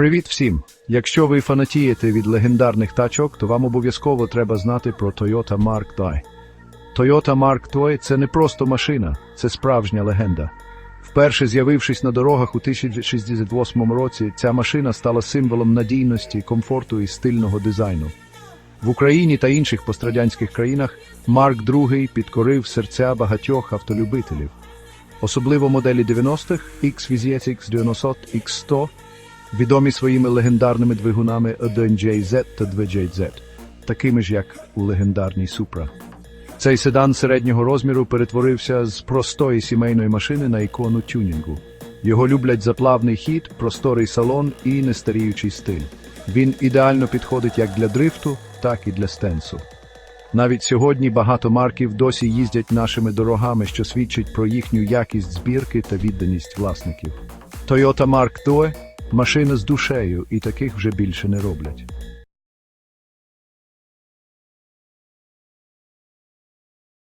Привіт всім! Якщо ви фанатієте від легендарних тачок, то вам обов'язково треба знати про Toyota Mark II. Toyota Mark II – це не просто машина, це справжня легенда. Вперше з'явившись на дорогах у 1968 році, ця машина стала символом надійності, комфорту і стильного дизайну. В Україні та інших пострадянських країнах Марк II підкорив серця багатьох автолюбителів. Особливо моделі 90-х X X 90 X100 відомі своїми легендарними двигунами 1JZ та 2JZ, такими ж як у легендарній Supra. Цей седан середнього розміру перетворився з простої сімейної машини на ікону тюнінгу. Його люблять за плавний хід, просторий салон і нестаріючий стиль. Він ідеально підходить як для дрифту, так і для стенсу. Навіть сьогодні багато марків досі їздять нашими дорогами, що свідчить про їхню якість збірки та відданість власників. Toyota Mark II – машина з душею, і таких вже більше не роблять.